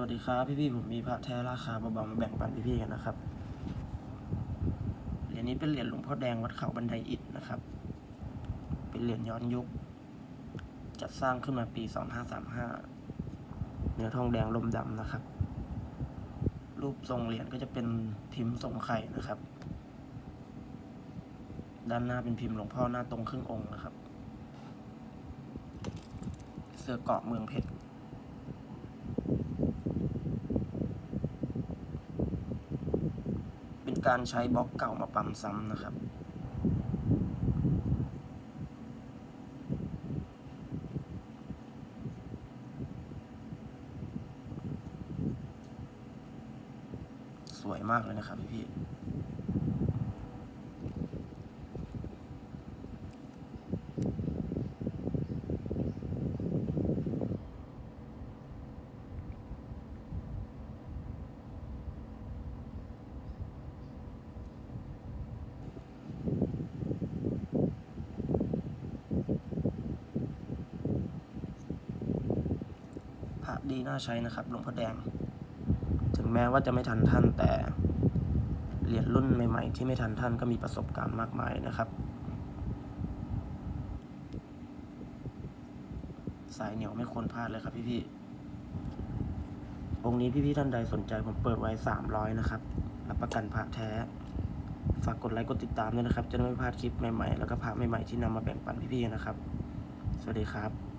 วัสดีครับพี่ๆผมมีพระแท้ราคาเบาๆมาแบ่งปันพี่ๆกันนะครับ เหรียญนี้เป็นเหรียญหลวงพ่อแดงวัดเขาบันไดอิฐนะครับ เป็นเหรียญย้อนยุค จัดสร้างขึ้นมาปี 2535 เนื้อทองแดงลมดำนะครับ รูปทรงเหรียญก็จะเป็นพิมพ์ทรงไข่นะครับ ด้านหน้าเป็นพิมพ์หลวงพ่อหน้าตรงครึ่งองค์นะครับ เสื้อเกาะเมืองเพชร เป็น การใช้บล็อกเก่ามาปั๊มซ้ำนะครับ สวยมากเลยนะครับพี่พี่ ระดีน่าใช้นะครับหลวงพ่อแดง ถึงแม้ว่าจะไม่ทันท่านแต่เหรียญรุ่นใหม่ๆ ที่ไม่ทันท่านก็มีประสบการณ์มากมายนะครับ สายเหนียวไม่ควรพลาดเลยครับพี่ๆองค์นี้พี่ๆท่านใดสนใจผมเปิดไว้สามร้อยนะครับรับประกันพระแท้ฝากกดไลค์กดติดตามด้วยนะครับ จะได้ไม่พลาดคลิปใหม่ๆ แล้วก็พระใหม่ๆที่นำมาแบ่งปันพี่ๆนะครับ สวัสดีครับ